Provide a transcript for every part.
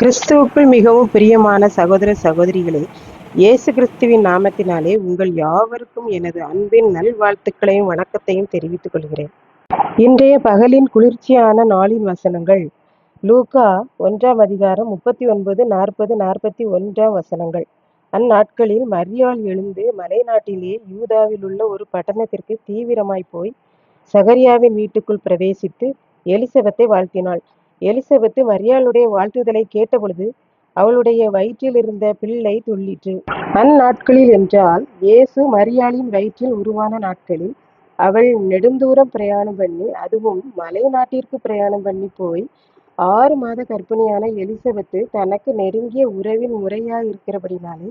கிறிஸ்துவுக்குள் மிகவும் பிரியமான சகோதர சகோதரிகளே இயேசு கிறிஸ்துவின் நாமத்தினாலே உங்கள் யாவருக்கும் எனது அன்பின் நல்வாழ்த்துக்களையும் வணக்கத்தையும் தெரிவித்துக் கொள்கிறேன். இன்றைய பகலின் குளிர்ச்சியான நாளின் வசனங்கள் லூகா ஒன்றாம் அதிகாரம் முப்பத்தி ஒன்பது நாற்பது நாற்பத்தி ஒன்றாம் வசனங்கள். அந்நாட்களில் மரியாள் எழுந்து மலைநாட்டிலே யூதாவில் உள்ள ஒரு பட்டணத்திற்கு தீவிரமாய் போய் சகரியாவின் வீட்டுக்குள் பிரவேசித்து எலிசபத்தை வாழ்த்தினாள். எலிசபெத்து மரியாளுடைய வாழ்த்துதலை கேட்டபொழுது அவளுடைய வயிற்றில் இருந்த பிள்ளை துள்ளிற்று. அந்நாட்களில் என்றால் இயேசு மரியாளின் வயிற்றில் உருவான நாட்களில் அவள் நெடுந்தூரம் பிரயாணம் பண்ணி அதுவும் மலை நாட்டிற்கு பிரயாணம் பண்ணி போய் ஆறு மாத கர்ப்பிணியான எலிசபெத்து தனக்கு நெருங்கிய உறவின் முறையா இருக்கிறபடினாலே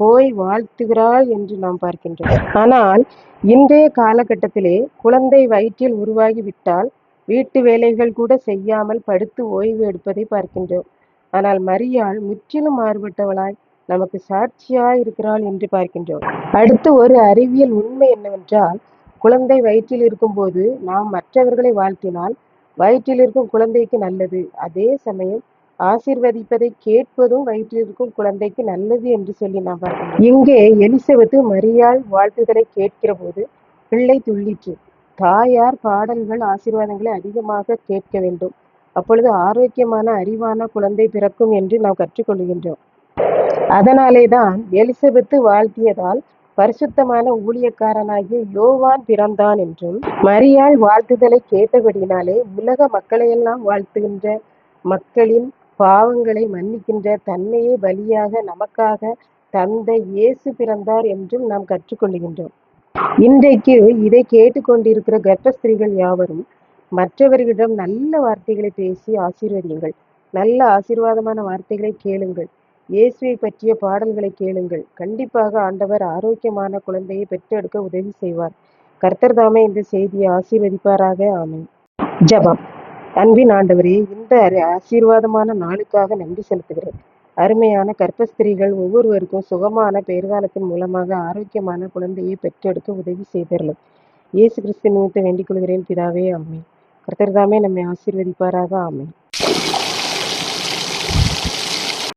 போய் வாழ்த்துகிறாள் என்று நாம் பார்க்கின்றோம். ஆனால் இன்றைய காலகட்டத்திலே குழந்தை வயிற்றில் உருவாகிவிட்டால் வீட்டு வேலைகள் கூட செய்யாமல் படுத்து ஓய்வு எடுப்பதை பார்க்கின்றோம். ஆனால் மரியாள் முற்றிலும் மாறுபட்டவளாய் நமக்கு சாட்சியாய் இருக்கிறாள் என்று பார்க்கின்றோம். அடுத்து ஒரு அறிவியல் உண்மை என்னவென்றால் குழந்தை வயிற்றில் இருக்கும்போது நாம் மற்றவர்களை வாழ்த்தினால் வயிற்றில் இருக்கும் குழந்தைக்கு நல்லது. அதே சமயம் ஆசீர்வதிப்பதை கேட்பதும் வயிற்றில் இருக்கும் குழந்தைக்கு நல்லது என்று சொல்லி நாம் பார்க்கின்றோம். இங்கே எலிசபெத்து மரியாள் வாழ்த்துதலை கேட்கிற போது பிள்ளை துள்ளிற்று. தாயார் பாடல்கள் ஆசீர்வாதங்களை அதிகமாக கேட்க வேண்டும். அப்பொழுது ஆரோக்கியமான அறிவான குழந்தை பிறக்கும் என்று நாம் கற்றுக்கொள்கின்றோம். அதனாலே தான் எலிசபெத்து வாழ்த்தியதால் பரிசுத்தமான ஊழியக்காரனாகிய யோவான் பிறந்தான் என்றும் மரியாள் வாழ்த்துதலை கேட்டபடினாலே உலக மக்களையெல்லாம் வாழ்த்துகின்ற மக்களின் பாவங்களை மன்னிக்கின்ற தன்னையே பலியாக நமக்காக தந்த இயேசு பிறந்தார் என்றும் நாம் கற்றுக்கொள்கின்றோம். இன்றைக்கு இதை கேட்டுக்கொண்டிருக்கிற கர்ப்பஸ்திரீகள் யாவரும் மற்றவர்களிடம் நல்ல வார்த்தைகளை பேசி ஆசீர்வதியுங்கள். நல்ல ஆசீர்வாதமான வார்த்தைகளை கேளுங்கள். இயேசுவை பற்றிய பாடல்களை கேளுங்கள். கண்டிப்பாக ஆண்டவர் ஆரோக்கியமான குழந்தையை பெற்றெடுக்க உதவி செய்வார். கர்த்தர் தாமே இந்த செய்தியை ஆசீர்வதிப்பாராக. ஆமென். ஜபம். அன்பின் ஆண்டவரே இந்த ஆசீர்வாதமான நாளுக்காக நன்றி செலுத்துகிறேன். அருமையான கர்ப்பஸ்திரீகள் ஒவ்வொருவருக்கும் சுகமான பெயர்காலத்தின் மூலமாக ஆரோக்கியமான குழந்தையை பெற்றெடுக்க உதவி செய்தரலும் இயேசு கிறிஸ்து நிமித்த வேண்டிக் கொள்கிறேன். பிதாவே ஆமென். கர்த்தர் தாமே நம்மை ஆசீர்வதிப்பாராக. ஆமை